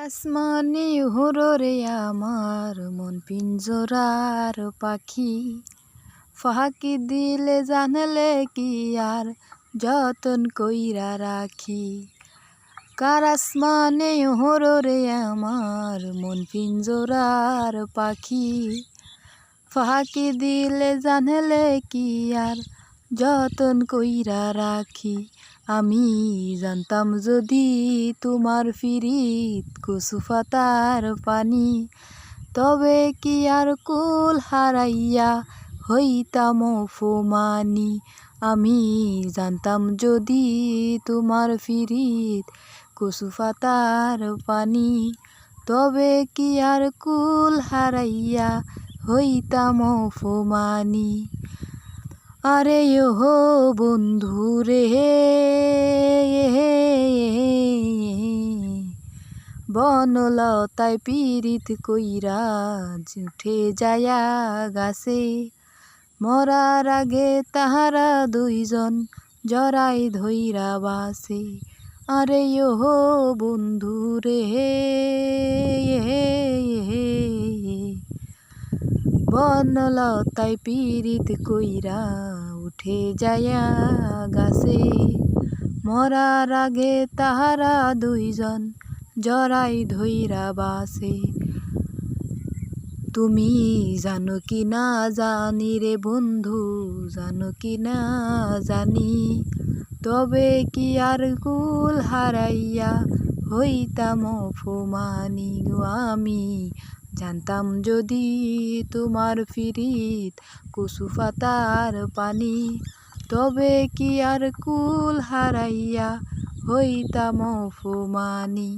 আসমানে হররে আমার মন পিঞ্জরার পাখি। ফাঁকি দিলে জানলে কি আর যতন কইরা রাখি। কার আসমানে হররে আমার মন পিঞ্জরার পাখি। ফাঁকি দিলে জানলে কি আর যতন কইরা রাখি, আমি জানতাম যদি তোমার ফিরিত কচু পাতার পানি, তবে কি আর কুল হারাইয়া হইতাম অপমানি? আমি জানতাম যদি তোমার ফিরিত কচু পাতার পানি, তবে কি আর কুল হারাইয়া হইতাম অপমানি? আরে ওহো বন্ধু রে বনলতায় পীড়িত কইরা উঠে যায়া গাছে মরার আগে তাহারা দুইজন জরাই ধইরা বাসে। আরে ওহো বন্ধু রে বনলতায় পীড়িত কইরা উঠে যায়া গাছে। মরার আগে তাহারা দুইজন জরাই ধইরা বাসে। তুমি জানো কি না জানি রে বন্ধু, জানো কি না জানি। তবে কি আর কুল হারাইয়া হইতাম অপমানি গো আমি। জানতাম যদি তোমার ফিরিত কুসু পাতার পানি, তবে কি আর কুল হারাইয়া হইতাম অপমানি?